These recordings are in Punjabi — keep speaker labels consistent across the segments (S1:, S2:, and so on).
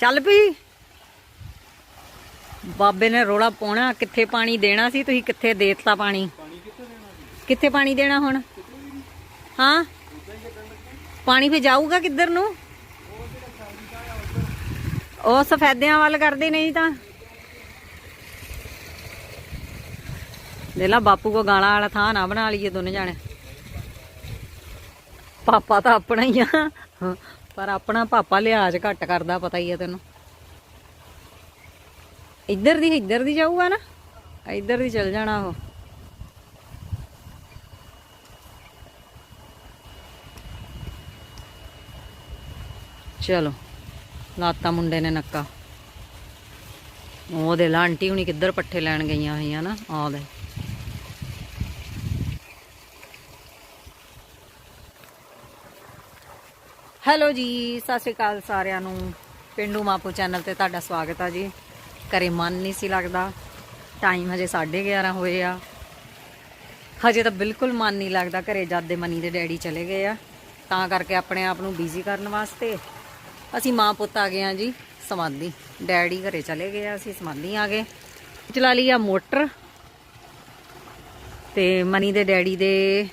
S1: ਚੱਲ ਪਈ ਬਾਬੇ ਨੇ ਰੋਲਾ ਪਾਉਣਾ, ਕਿੱਥੇ ਪਾਣੀ ਦੇਣਾ ਸੀ, ਤੁਸੀਂ ਕਿੱਥੇ ਦੇਤਾ ਪਾਣੀ? ਕਿੱਥੇ ਪਾਣੀ ਦੇਣਾ ਹੁਣ? ਹਾਂ? ਪਾਣੀ ਫੇ ਜਾਊਗਾ ਕਿੱਧਰ ਨੂੰ? ਉਹ ਸਫੈਦਿਆਂ ਵੱਲ ਕਰਦੇ ਨਹੀਂ ਤਾਂ। ਦੇ ਬਾਪੂ ਕੋ ਗਾਲਾਂ ਵਾਲਾ ਥਾਂ ਨਾ ਬਣਾ ਲਈਏ ਦੋਨੇ ਜਾਣੇ। ਪਾਪਾ ਤਾਂ ਆਪਣਾ ਹੀ ਆ। ਪਰ ਆਪਣਾ ਪਾਪਾ ਲਿਹਾਜ਼ ਘੱਟ ਕਰਦਾ, ਪਤਾ ਹੀ ਹੈ ਤੈਨੂੰ। ਇੱਧਰ ਦੀ ਇੱਧਰ ਦੀ ਜਾਊਗਾ ਨਾ? ਇੱਧਰ ਦੀ ਚਲ ਜਾਣਾ ਉਹ। ਚਲੋ, ਲਾਤਾ ਮੁੰਡੇ ਨੇ ਨੱਕਾ। ਉਹਦੇ ਲਾਂਟੀ ਹੁਣੀ ਕਿੱਧਰ ਪੱਠੇ ਲੈਣ ਗਈਆਂ ਹੋਈਆਂ ਨਾ ਆਦੇ ਹੈਲੋ ਜੀ, ਸਤਿ ਸ਼੍ਰੀ ਅਕਾਲ ਸਾਰਿਆਂ ਨੂੰ। ਪਿੰਡੂ ਮਾਪੂ ਚੈਨਲ ਤੇ ਤੁਹਾਡਾ ਸਵਾਗਤ ਆ ਜੀ। ਘਰੇ ਮਨ ਨਹੀਂ ਸੀ ਲੱਗਦਾ। ਟਾਈਮ ਹਜੇ 11:30 ਹੋਏ ਆ। ਹਜੇ ਤਾਂ ਬਿਲਕੁਲ ਮਨ ਨਹੀਂ ਲੱਗਦਾ ਘਰੇ ਜਦ ਦੇ ਮਨੀ ਦੇ ਡੈਡੀ ਚਲੇ ਗਏ ਆ। ਤਾਂ ਕਰਕੇ ਆਪਣੇ ਆਪ ਨੂੰ ਬਿਜ਼ੀ ਕਰਨ ਵਾਸਤੇ ਅਸੀਂ ਮਾਂ ਪੁੱਤ ਆ ਗਏ ਆ ਜੀ, ਸਮਾਧੀ। ਡੈਡੀ ਘਰੇ ਚਲੇ ਗਏ ਆ, ਅਸੀਂ ਸਮਾਧੀ ਆ ਗਏ। ਚਲਾ ਲਈ ਆ ਮੋਟਰ। ਤੇ ਮਨੀ ਦੇ ਡੈਡੀ ਦੇ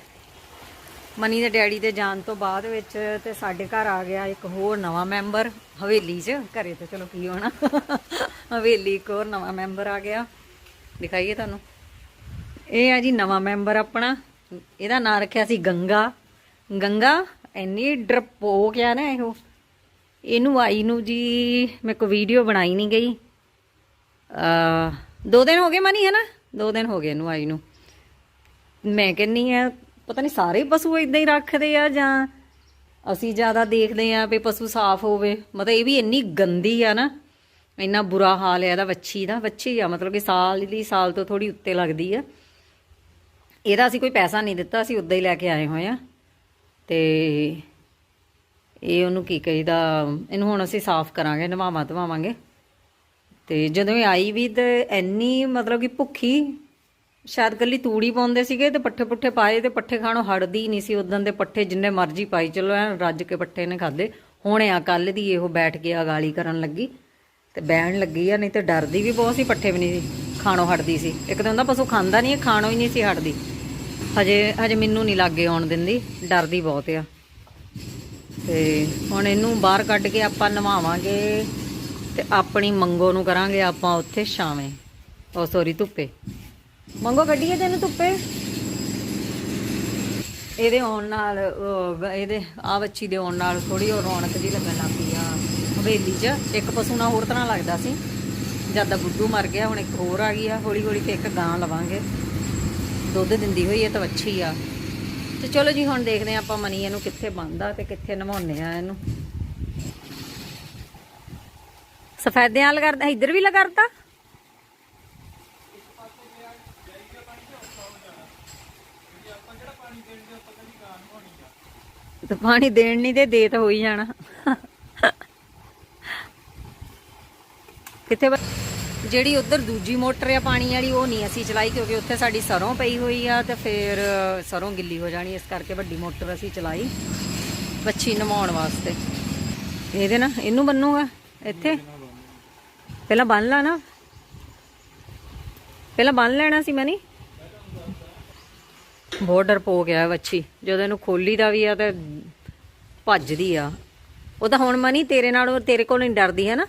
S1: ਮਨੀ ਦੇ ਡੈਡੀ ਦੇ ਜਾਣ ਤੋਂ ਬਾਅਦ ਵਿੱਚ ਤੇ ਸਾਡੇ ਘਰ ਆ ਗਿਆ ਇੱਕ ਹੋਰ ਨਵਾਂ ਮੈਂਬਰ, ਹਵੇਲੀ 'ਚ। ਘਰੇ ਤੇ ਚਲੋ ਕੀ ਹੋਣਾ। ਹਵੇਲੀ ਇੱਕ ਹੋਰ ਨਵਾਂ ਮੈਂਬਰ ਆ ਗਿਆ। ਦਿਖਾਈਏ ਤੁਹਾਨੂੰ। ਇਹ ਆ ਜੀ ਨਵਾਂ ਮੈਂਬਰ ਆਪਣਾ। ਇਹਦਾ ਨਾਂ ਰੱਖਿਆ ਸੀ ਗੰਗਾ। ਗੰਗਾ ਇੰਨੀ ਡਰਪੋਕ ਆ ਨਾ ਇਹੋ। ਇਹਨੂੰ ਆਈ ਨੂੰ ਜੀ ਮੈਂ ਕੋ ਵੀਡੀਓ ਬਣਾਈ ਨਹੀਂ ਗਈ। ਆ ਦੋ ਦਿਨ ਹੋ ਗਏ ਮਨੀ, ਹੈ ਨਾ? ਦੋ ਦਿਨ ਹੋ ਗਏ ਇਹਨੂੰ ਆਈ ਨੂੰ। ਮੈਂ ਕਹਿੰਨੀ ਆ ਪਤਾ ਨਹੀਂ ਸਾਰੇ ਪਸ਼ੂ ਇਦਾਂ ਹੀ ਰੱਖਦੇ ਆ ਜਾਂ ਅਸੀਂ ਜ਼ਿਆਦਾ ਦੇਖਦੇ ਆ ਵੀ ਪਸ਼ੂ ਸਾਫ਼ ਹੋਵੇ। ਮਤਲਬ ਇਹ ਵੀ ਇੰਨੀ ਗੰਦੀ ਆ ਨਾ, ਇੰਨਾ ਬੁਰਾ ਹਾਲ ਹੈ ਇਹਦਾ, ਵੱਛੀ ਦਾ, ਵੱਛੀ ਆ, ਮਤਲਬ ਕਿ ਸਾਲ ਦੀ ਸਾਲ ਤੋਂ ਥੋੜੀ ਉੱਤੇ ਲੱਗਦੀ ਆ। ਇਹਦਾ ਅਸੀਂ ਕੋਈ ਪੈਸਾ ਨਹੀਂ ਦਿੱਤਾ, ਅਸੀਂ ਉਦਾਂ ਹੀ ਲੈ ਕੇ ਆਏ ਹੋਏ ਆ। ਤੇ ਇਹ ਉਹਨੂੰ ਕੀ ਕਹੀਦਾ, ਇਹਨੂੰ ਹੁਣ ਅਸੀਂ ਸਾਫ਼ ਕਰਾਂਗੇ ਨਵਾਵਾਂ ਧਵਾਵਾਂਗੇ ਤੇ ਜਦੋਂ ਇਹ ਆਈ ਵੀ ਤੇ ਇੰਨੀ ਮਤਲਬ ਕਿ ਭੁੱਖੀ ਸ਼ਾਇਦ ਕੱਲੀ ਤੂੜੀ ਪਾਉਂਦੇ ਸੀਗੇ ਤੇ ਪੱਠੇ ਪੁੱਠੇ ਪਾਏ ਤੇ ਪੱਠੇ ਖਾਣੋਂ ਹਟਦੀ ਨਹੀਂ ਸੀ। ਉਦੋਂ ਦੇ ਪੱਠੇ ਜਿੰਨੇ ਮਰਜ਼ੀ ਪਾਈ ਚਲੋ ਐਨ ਰੱਜ ਕੇ ਪੱਠੇ ਨੇ ਖਾਦੇ ਹੁਣ ਆ ਕੱਲ ਦੀ ਇਹੋ ਬੈਠ ਕੇ ਅਗਾਲੀ ਕਰਨ ਲੱਗੀ ਤੇ ਬਹਿਣ ਲੱਗੀ ਆ, ਨਹੀਂ ਤੇ ਡਰਦੀ ਵੀ ਬਹੁਤ ਸੀ, ਪੱਠੇ ਵੀ ਨਹੀਂ ਸੀ, ਖਾਣੋਂ ਹਟਦੀ ਸੀ। ਇੱਕ ਤਾਂ ਹੁੰਦਾ ਪਸ਼ੂ ਖਾਂਦਾ ਨਹੀਂ ਖਾਣੋਂ ਹੀ ਨਹੀਂ ਸੀ ਹਟਦੀ। ਹਜੇ ਹਜੇ ਮੈਨੂੰ ਨਹੀਂ ਲੱਗੇ ਆਉਣ ਦਿੰਦੀ, ਡਰਦੀ ਬਹੁਤ ਆ। ਤੇ ਹੁਣ ਇਹਨੂੰ ਬਾਹਰ ਕੱਢ ਕੇ ਆਪਾਂ ਨਵਾਵਾਂਗੇ ਤੇ ਆਪਣੀ ਮੰਗੋ ਨੂੰ ਕਰਾਂਗੇ, ਆਪਾਂ ਉੱਥੇ ਛਾਵੇਂ। ਉਹ ਸੋਰੀ ਧੁੱਪੇ। ਮੰਗੋ ਕੱਢੀਏ ਤੈਨੂੰ ਧੁੱਪੇ? ਇਹਦੇ ਆਉਣ ਨਾਲ ਇਹਦੇ, ਆ ਵੱਛੀ ਦੇ ਆਉਣ ਨਾਲ ਥੋੜੀ ਉਹ ਰੌਣਕ ਜੀ ਲੱਗਣ ਲੱਗ ਪਈ ਆ। ਹਵੇਲੀ 'ਚ ਇੱਕ ਪਸ਼ੂ ਨਾਲ ਹੋਰ ਤਰ੍ਹਾਂ ਲੱਗਦਾ ਸੀ। ਜਦ ਦਾ ਬੁੱਧੂ ਮਰ ਗਿਆ, ਹੁਣ ਇੱਕ ਹੋਰ ਆ ਗਈ ਆ। ਹੌਲੀ ਹੌਲੀ ਫੇਰ ਇੱਕ ਗਾਂ ਲਵਾਂਗੇ। ਦੁੱਧ ਦਿੰਦੀ ਹੋਈ ਇਹ ਤਾਂ ਵੱਛੀ ਆ। ਤੇ ਚਲੋ ਜੀ, ਹੁਣ ਦੇਖਦੇ ਆ ਆਪਾਂ ਮਨੀ ਇਹਨੂੰ ਕਿੱਥੇ ਬੰਨਦਾ ਤੇ ਕਿੱਥੇ ਨਵਾਉਂਦੇ ਆ ਇਹਨੂੰ। ਸਫੈਦਿਆਂ ਵਾਲ ਇੱਧਰ ਵੀ ਲਗਾਰਤਾ ਤੇ ਪਾਣੀ ਦੇਣ ਨਹੀਂ ਤੇ ਦੇ ਤਾਂ ਹੋ ਹੀ ਜਾਣਾ। ਕਿੱਥੇ ਜਿਹੜੀ ਉਧਰ ਦੂਜੀ ਮੋਟਰ ਆ ਪਾਣੀ ਵਾਲੀ, ਉਹ ਨਹੀਂ ਅਸੀਂ ਚਲਾਈ ਕਿਉਂਕਿ ਉੱਥੇ ਸਾਡੀ ਸਰੋਂ ਪਈ ਹੋਈ ਆ ਤੇ ਫਿਰ ਸਰੋਂ ਗਿੱਲੀ ਹੋ ਜਾਣੀ, ਇਸ ਕਰਕੇ ਵੱਡੀ ਮੋਟਰ ਅਸੀਂ ਚਲਾਈ ਬੱਚੀ ਨਮਾਉਣ ਵਾਸਤੇ। ਇਹਦੇ ਨਾ ਇਹਨੂੰ ਬੰਨੂਗਾ? ਇੱਥੇ? ਪਹਿਲਾਂ ਬੰਨ ਲਾ ਨਾ। ਪਹਿਲਾਂ ਬੰਨ ਲੈਣਾ ਸੀ ਮੈਂ ਨਹੀਂ ਬੋਰਡਰ ਪੋ ਗਿਆ ਵੱਛੀ। ਜਦੋਂ ਇਹਨੂੰ ਖੋਲੀ ਦਾ ਵੀ ਆ ਤੇ ਭੱਜਦੀ ਆ। ਉਹ ਤਾਂ ਹੁਣ ਮਨੀ ਤੇਰੇ ਨਾਲ ਤੇਰੇ ਕੋਲ ਨਹੀਂ ਡਰਦੀ ਹੈ ਨਾ।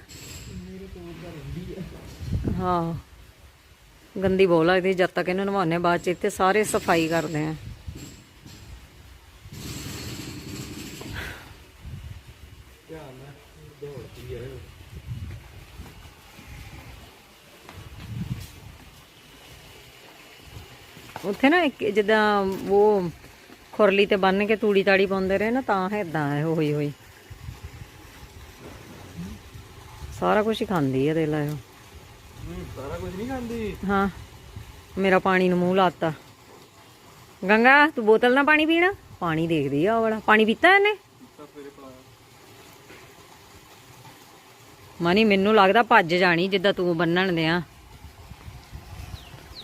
S1: ਹਾਂ। ਗੰਦੀ ਬੋਲ ਲੱਗਦੀ ਜਦ ਤੱਕ ਇਹਨੂੰ ਨਵਾਉਣੇ ਬਾਅਦ ਚ ਇੱਥੇ ਸਾਰੇ ਸਫ਼ਾਈ ਕਰਦੇ ਆ। ਉੱਥੇ ਨਾ ਇੱਕ ਜਿੱਦਾਂ ਉਹ ਖੁਰਲੀ ਤੇ ਬੰਨ ਕੇ ਤੂੜੀ ਤਾੜੀ ਪਾਉਂਦੇ ਰਹੇ ਨਾ ਤਾਂ ਇਦਾਂ ਹੈ ਹੋਈ ਹੋਈ ਸਾਰਾ ਕੁਝ ਹੀ ਖਾਂਦੀ ਹੈ ਦੇ ਲੈ ਉਹ।
S2: ਸਾਰਾ ਕੁਝ ਨਹੀਂ ਖਾਂਦੀ?
S1: ਹਾਂ ਮੇਰਾ ਪਾਣੀ ਨੂੰ ਮੂੰਹ ਲਾਤਾ। ਗੰਗਾ ਤੂੰ ਬੋਤਲ ਨਾਲ ਪਾਣੀ ਪੀਣਾ? ਪਾਣੀ ਦੇਖਦੀ ਆ ਉਹ ਵਾਲਾ। ਪਾਣੀ ਪੀਤਾ ਇਹਨੇ? ਮਨੀ ਮੈਨੂੰ ਲੱਗਦਾ ਭੱਜ ਜਾਣੀ ਜਿੱਦਾਂ ਤੂੰ ਬੰਨਣ ਦਿਆਂ।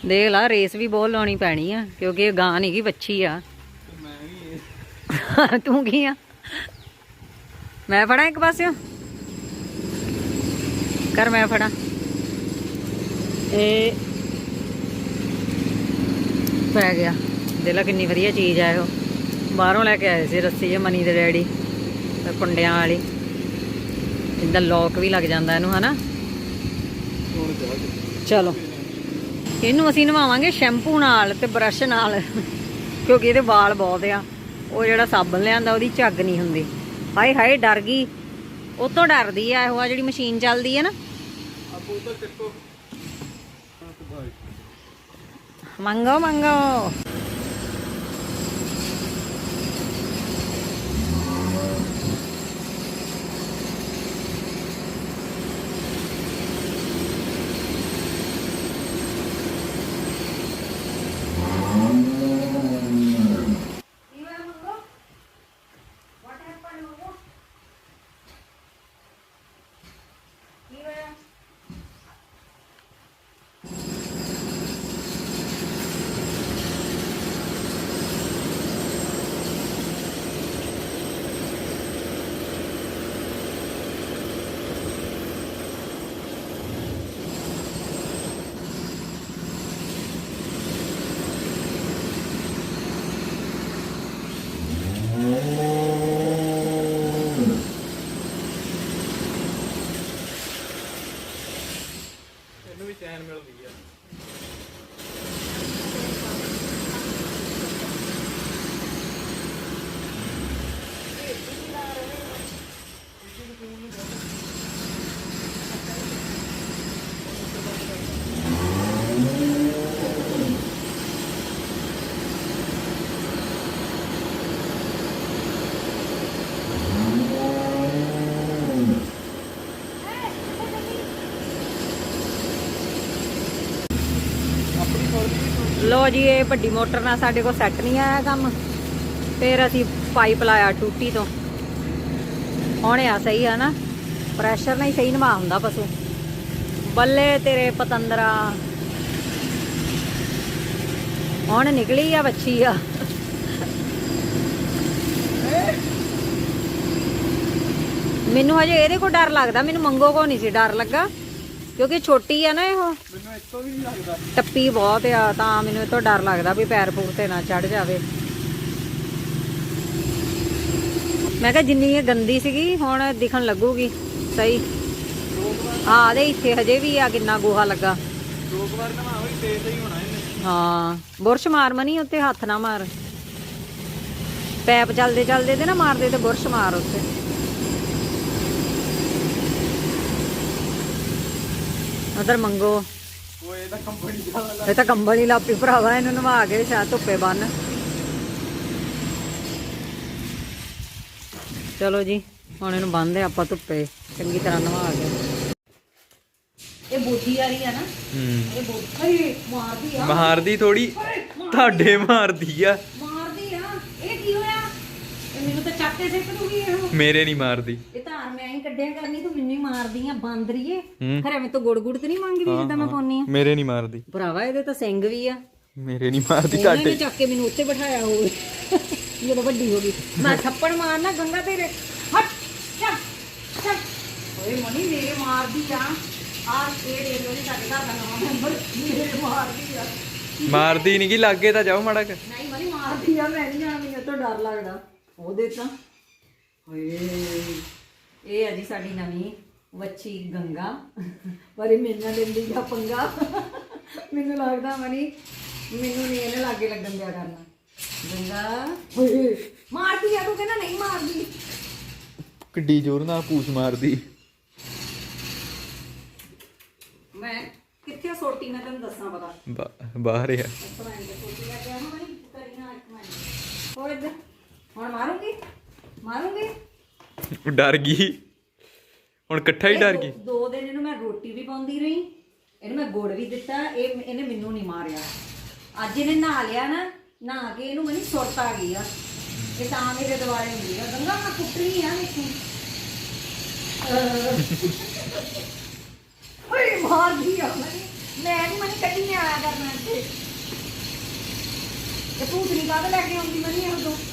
S1: ਦੇਖ ਲਾ, ਰੇਸ ਵੀ ਬਹੁਤ ਲਾਉਣੀ ਪੈਣੀ ਆ, ਕਿਉਂਕਿ ਇਹ ਗਾਂ ਨਹੀਂ ਗੀ, ਵੱਛੀ ਆ।
S2: ਮੈਂ ਵੀ
S1: ਤੂੰ ਕੀ ਆ? ਮੈਂ ਫੜਾਂ ਇੱਕ ਪਾਸਿਓ? ਕਰ ਮੈਂ ਫੜਾ। ਇਹ ਪੈ ਗਿਆ। ਦੇਖਲਾ ਕਿੰਨੀ ਵਧੀਆ ਚੀਜ਼ ਆ ਇਹ। ਬਾਹਰੋਂ ਲੈ ਕੇ ਆਏ ਸੀ ਰੱਸੀ ਜੇ ਮਨੀ ਦੇ ਡੈਡੀ ਕੁੰਡਿਆਂ ਵਾਲੀ। ਇਹਦਾ ਲੋਕ ਵੀ ਲੱਗ ਜਾਂਦਾ ਇਹਨੂੰ, ਹਨਾ? ਚਲੋ। ਇਹਨੂੰ ਅਸੀਂ ਨਵਾਵਾਂਗੇ ਸ਼ੈਂਪੂ ਨਾਲ ਤੇ ਬਰਸ਼ ਨਾਲ ਕਿਉਂਕਿ ਇਹਦੇ ਵਾਲ ਬਹੁਤ ਆ। ਉਹ ਜਿਹੜਾ ਸਾਬਣ ਲਿਆਂਦਾ ਉਹਦੀ ਝੱਗ ਨਹੀਂ ਹੁੰਦੀ। ਹਾਏ ਹਾਏ ਡਰ ਗਈ। ਉਹ ਤੋਂ ਡਰਦੀ ਆ ਉਹ ਆ ਜਿਹੜੀ ਮਸ਼ੀਨ ਚੱਲਦੀ ਨਾ।
S2: ਆ ਭਾਈ
S1: ਮੰਗੋ ਮੰਗੋ
S2: ਇਹਨੂੰ ਵੀ ਚੈਨ ਮਿਲਦੀ ਆ
S1: ਲੋ ਜੀ, ਇਹ ਵੱਡੀ ਮੋਟਰ ਨਾਲ ਸਾਡੇ ਕੋਲ ਸੈੱਟ ਨਹੀਂ ਆਇਆ ਕੰਮ। ਫਿਰ ਅਸੀਂ ਪਾਈਪ ਲਾਇਆ ਟੂਟੀ ਤੋਂ। ਹੁਣ ਆ ਸਹੀ ਆ ਨਾ। ਪ੍ਰੈਸ਼ਰ ਨਹੀਂ ਸਹੀ ਨਵਾ ਹੁੰਦਾ ਪਸ਼ੂ। ਬੱਲੇ ਤੇਰੇ ਪਤੰਦਰਾ। ਹੁਣ ਨਿਕਲੀ ਆ ਬੱਚੀ ਆ। ਮੈਨੂੰ ਹਜੇ ਇਹਦੇ ਕੋ ਡਰ ਲੱਗਦਾ। ਮੈਨੂੰ ਮੰਗੋ ਕੋ ਨਹੀਂ ਸੀ ਡਰ ਲੱਗਾ। ਕਿਉਂਕਿ ਛੋਟੀ ਆ ਨਾ ਇਹ।
S2: ਮੈਨੂੰ ਇੱਥੋਂ ਵੀ ਨਹੀਂ ਲੱਗਦਾ।
S1: ਟੱਪੀ ਬਹੁਤ ਆ ਤਾਂ ਮੈਨੂੰ ਇਹ ਤੋਂ ਡਰ ਲੱਗਦਾ ਵੀ ਪੈਰ ਪੂਰ ਤੇ ਨਾ ਚੜ ਜਾਵੇ। ਮੈਂ ਕਿਹਾ ਜਿੰਨੀ ਇਹ ਗੰਦੀ ਸੀਗੀ ਹੁਣ ਦਿਖਣ ਲੱਗੂਗੀ ਸਹੀ। ਆ ਦੇ ਇੱਥੇ ਹਜੇ ਵੀ ਆ ਕਿੰਨਾ ਗੋਹਾ ਲੱਗਾ।
S2: ਦੋ ਵਾਰ ਨਵਾਓ ਹੀ ਤੇਜ਼ ਹੀ ਹੋਣਾ ਇਹਨੇ।
S1: ਹਾਂ ਬੁਰਸ਼ ਮਾਰ ਮਨੀ ਉੱਤੇ ਹੱਥ ਨਾ ਮਾਰ। ਪੈਪ ਚੱਲਦੇ ਚੱਲਦੇ ਤੇ ਨਾ ਮਾਰਦੇ ਤੇ ਬੁਰਸ਼ ਮਾਰ ਉੱਤੇ। ਉਧਰ ਮੰਗੋ।
S2: ਉਹ ਇਹਦਾ ਕੰਪਨੀ ਦਾ
S1: ਇਹ ਤਾਂ ਕੰਬਲ ਹੀ ਲਾਪੀ ਭਰਾਵਾ ਇਹਨੂੰ ਨਵਾ ਕੇ ਸ਼ਾਇਦ ਧੁੱਪੇ ਬੰਨ। ਚਲੋ ਜੀ ਹੁਣ ਇਹਨੂੰ ਬੰਨਦੇ ਆਪਾਂ ਧੁੱਪੇ। ਚੰਗੀ ਤਰ੍ਹਾਂ ਨਵਾ ਕੇ। ਇਹ ਬੋਦੀ ਵਾਲੀ ਆ ਨਾ
S2: ਹੂੰ।
S1: ਇਹ ਬੋਦੀ ਮਾਰਦੀ ਆ।
S2: ਮਾਰਦੀ ਥੋੜੀ ਤੁਹਾਡੇ ਮਾਰਦੀ ਆ।
S1: ਆ। ਚਾਟੇ ਸਿੱਟ ਦੂਗੀ ਇਹ
S2: ਮੇਰੇ ਨਹੀਂ ਮਾਰਦੀ।
S1: ਇਹ ਧਾਰ ਮੈਂ ਹੀ ਕੱਢਿਆ ਕਰਨੀ ਤੂੰ ਮੈਨੂੰ ਹੀ ਮਾਰਦੀ ਆ ਬਾਂਦਰੀਏ। ਖਰੇ ਮੈਂ ਤਾਂ ਗੁੜ ਗੁੜ ਤੇ ਨਹੀਂ ਮੰਗਦੀ ਜਿੱਦਾਂ ਮੈਂ ਪਾਉਣੀ ਆ।
S2: ਮੇਰੇ ਨਹੀਂ ਮਾਰਦੀ।
S1: ਭਰਾਵਾ ਇਹਦੇ ਤਾਂ ਸਿੰਘ ਵੀ ਆ।
S2: ਮੇਰੇ ਨਹੀਂ ਮਾਰਦੀ
S1: ਉਹਨਾਂ ਨੇ ਚੱਕ ਕੇ ਮੈਨੂੰ ਉੱਤੇ ਬਿਠਾਇਆ ਹੋਵੇ। ਜਦੋਂ ਵੱਡੀ ਹੋ ਗਈ। ਮੈਂ ਥੱਪੜ ਮਾਰਨਾ ਗੰਗਾ ਤੇਰੇ। ਹਟ ਚੱਲ ਚੱਲ। ਓਏ ਮਨੀ ਮੇਰੇ ਮਾਰਦੀ ਆ। ਆ ਇਹ ਦੇਖ ਲੋ ਸਾਡੇ ਘਰ ਦਾ ਨਵਾਂ ਮੈਂਬਰ ਮੇਰੇ ਮਾਰਦੀ ਆ।
S2: ਮਾਰਦੀ ਨਹੀਂ ਕਿ ਲਾਗੇ ਤਾਂ ਜਾਓ ਮਾੜਾ ਕੁ।
S1: ਨਹੀਂ ਮਨੀ ਮਾਰਦੀ ਆ ਮੈਂ ਨਹੀਂ ਜਾਣਾ ਮੈਨੂੰ ਤੋਂ ਡਰ ਲੱਗਦਾ। ਉਹਦੇ ਤਾਂ ਓਏ ਇਹ ਆ ਜੀ ਸਾਡੀ ਨਵੀਂ ਵੱਛੀ ਗੰਗਾ। ਪਰ ਇਹ ਮੇਰੇ ਨਾਲ ਲੈਂਦੀ ਆ ਪੰਗਾ। ਮੈਨੂੰ ਲੱਗਦਾ ਮਨੀ ਮੈਨੂੰ ਨਹੀਂ ਇਹਨੇ ਲਾਗੇ ਲੱਗਣ ਦਿਆ ਕਰਨਾ। ਗੰਗਾ। ਓਏ ਮਾਰਦੀ ਆ ਤੂੰ ਕਹਿੰਦਾ ਨਹੀਂ ਮਾਰਦੀ।
S2: ਕਿੱਡੀ ਜ਼ੋਰ ਨਾਲ ਪੂਛ ਮਾਰਦੀ।
S1: ਮੈਂ ਕਿੱਥੇ ਸੋਟੀ ਮੈਂ ਤੈਨੂੰ ਦੱਸਾਂ ਪਤਾ।
S2: ਬਾਹਰ ਆ।
S1: ਹੋਰ ਇੱਧਰ। ਹੁਣ ਮਾਰੂੰਗੀ? ਮਾਰੂੰਗੀ?
S2: ਉਹ ਡਰ ਗਈ। ਹੁਣ ਇਕੱਠਾ ਹੀ ਡਰ
S1: ਇਹ
S2: ਗਈ।
S1: ਦੋ- ਦੋ ਦਿਨ ਇਹਨੂੰ ਮੈਂ ਰੋਟੀ ਵੀ ਪਾਉਂਦੀ ਰਹੀ। ਇਹਨੂੰ ਮੈਂ ਗੁੜ ਵੀ ਦਿੱਤਾ। ਇਹ ਇਹਨੇ ਮੈਨੂੰ ਨਹੀਂ ਮਾਰਿਆ। ਅੱਜ ਇਹਨੇ ਨਹਾ ਲਿਆ ਨਾ ਨਹਾ ਕੇ ਇਹਨੂੰ ਮਨੀ ਸੁਰਤ ਆ ਗਈ ਆ। ਇਹ ਤਾਂ ਮੇਰੇ ਦੁਆਲੇ ਹੁੰਦੀ ਆ। ਗੰਗਾ ਮੈਂ ਕੁੱਟਣੀ ਆ ਦੇਖੀ ਓਏ ਮਾਰਦੀ ਆ ਮਨੀ। ਮੈਂ ਨਹੀਂ ਮਨੀ ਕੱਢੀ ਨਹੀਂ ਆਇਆ ਕਰਨਾ ਇੱਥੇ। ਇਹ ਭੂਤ ਨਹੀਂ ਕਾਹਦੇ ਲੈ ਕੇ ਆਉਂਦੀ ਮਨੀ ਇਹ ਤੋਂ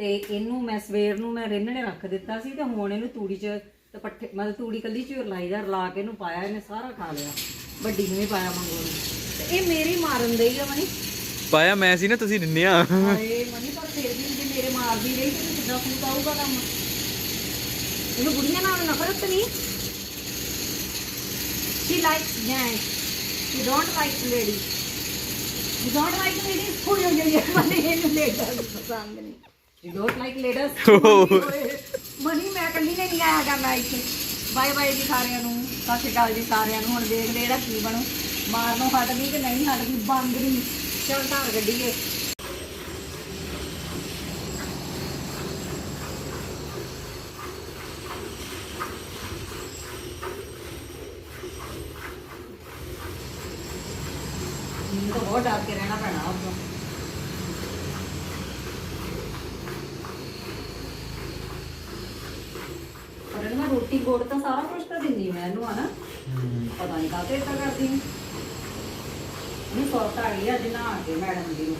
S1: ਤੇ ਇਹਨੂੰ ਮੈਂ ਸਵੇਰ ਨੂੰ ਮੈਂ ਰਿੰਨਣੇ ਰੱਖ ਦਿੱਤਾ ਸੀ ਤੇ ਹੁਣ ਇਹਨੂੰ ਤੂੜੀ 'ਚ ਤੇ ਪੱਠੇ ਮਤਲਬ ਤੂੜੀ ਕੱਲੀ 'ਚ ਰਲਾਈ ਦਾ ਰਲਾ ਕੇ ਇਹਨੂੰ ਪਾਇਆ ਇਹਨੇ ਸਾਰਾ ਖਾ ਲਿਆ। ਵੱਡੀ ਨੂੰ ਵੀ ਪਾਇਆ ਮੰਗੋ ਨੂੰ ਤੇ ਇਹ ਮੇਰੇ ਮਾਰਨ ਦੇ ਹੀ ਆ ਮਨੀ।
S2: ਪਾਇਆ ਮੈਂ ਸੀ ਨਾ ਤੁਸੀਂ ਦਿੰਨੇ ਆ।
S1: ਹਾਏ ਮਨੀ ਪਰ ਫੇਰ ਵੀ ਜੇ ਮੇਰੇ ਮਾਰਦੀ ਰਹੀ ਤੇ ਕਿੱਦਾਂ ਫੂਟ ਆਊਗਾ ਕੰਮ? ਇਹਨੂੰ ਬੁੜੀਆਂ ਨਾਲ ਨਫ਼ਰਤ ਨਹੀਂ? She likes gents you don't like ladies you don't like ladies ਹੋ ਗਈ ਮਨੀ ਇਹਨੂੰ ladies ਪਸੰਦ ਨਹੀਂ। You don't like ladies money ਮੈਂ ਕੱਲੀ ਨੇ ਨਹੀਂ ਆਇਆ ਕਰਨਾ ਇੱਥੇ। ਬਾਏ ਬਾਏ ਜੀ ਸਾਰਿਆਂ ਨੂੰ ਸਤਿ ਸ਼੍ਰੀ ਅਕਾਲ ਜੀ ਸਾਰਿਆਂ ਨੂੰ। ਹੁਣ ਦੇਖਦੇ ਇਹਦਾ ਕੀ ਬਣੂ। ਮਾਰਨੋਂ ਹਟਦੀ ਕਿ ਨਹੀਂ ਹਟਦੀ ਬੰਦ ਨਹੀਂ। ਚਲ ਘਰ ਗੱਡੀਏ ਮੈਨੂੰ ਤਾਂ ਬਹੁਤ ਡਰ ਕੇ ਰਹਿਣਾ ਪੈਣਾ ਉੱਥੋਂ ਪਰ ਇਹਨੂੰ ਮੈਂ ਰੋਟੀ ਗੋੜ ਤਾਂ ਸਾਰਾ ਕੁਝ ਤਾਂ ਦਿੰਦੀ ਮੈਂ ਇਹਨੂੰ ਹਨਾ। ਪਤਾ ਨਹੀਂ ਕਾਹਤੇ ਏਦਾਂ ਕਰਦੀ ਹਾਂ ਇਹਨੂੰ ਸੁਰਤ ਆ ਗਈ ਅੱਜ ਨਹਾ ਕੇ ਮੈਡਮ ਦੀ ਨੂੰ